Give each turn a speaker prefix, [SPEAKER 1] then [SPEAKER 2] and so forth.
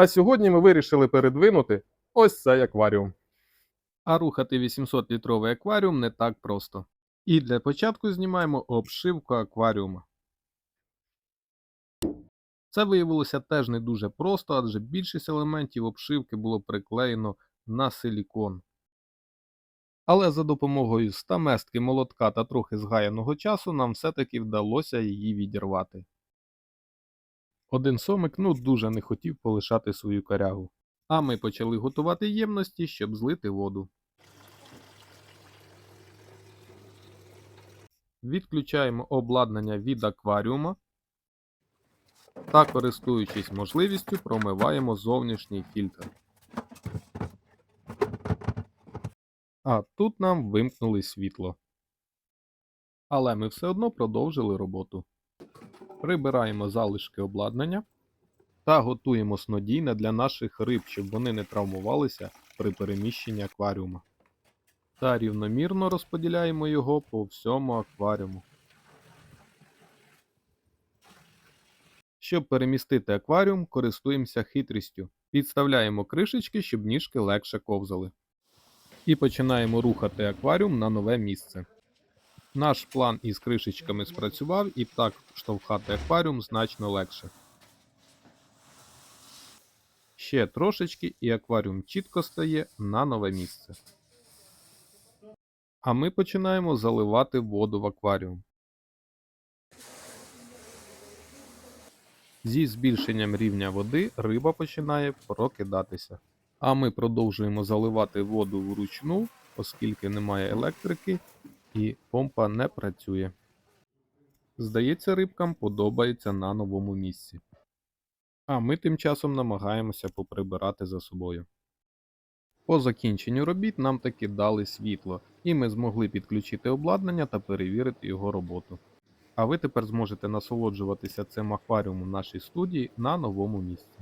[SPEAKER 1] А сьогодні ми вирішили передвинути ось цей акваріум. А рухати 800-літровий акваріум не так просто. І для початку знімаємо обшивку акваріума. Це виявилося теж не дуже просто, адже більшість елементів обшивки було приклеєно на силікон. Але за допомогою стаместки молотка та трохи згаяного часу нам все-таки вдалося її відірвати. Один сомик ну дуже не хотів полишати свою корягу. А ми почали готувати ємності, щоб злити воду. Відключаємо обладнання від акваріума та, користуючись можливістю, промиваємо зовнішній фільтр. А тут нам вимкнули світло. Але ми все одно продовжили роботу. Прибираємо залишки обладнання та готуємо снодійне для наших риб, щоб вони не травмувалися при переміщенні акваріума. Та рівномірно розподіляємо його по всьому акваріуму. Щоб перемістити акваріум, користуємося хитрістю. Підставляємо кришечки, щоб ніжки легше ковзали. І починаємо рухати акваріум на нове місце. Наш план із кришечками спрацював і так штовхати акваріум значно легше. Ще трошечки і акваріум чітко стає на нове місце. А ми починаємо заливати воду в акваріум. Зі збільшенням рівня води риба починає прокидатися. А ми продовжуємо заливати воду вручну, оскільки немає електрики і помпа не працює. Здається, рибкам подобається на новому місці. А ми тим часом намагаємося поприбирати за собою. По закінченню робіт нам таки дали світло, і ми змогли підключити обладнання та перевірити його роботу. А ви тепер зможете насолоджуватися цим акваріумом в нашій студії на новому місці.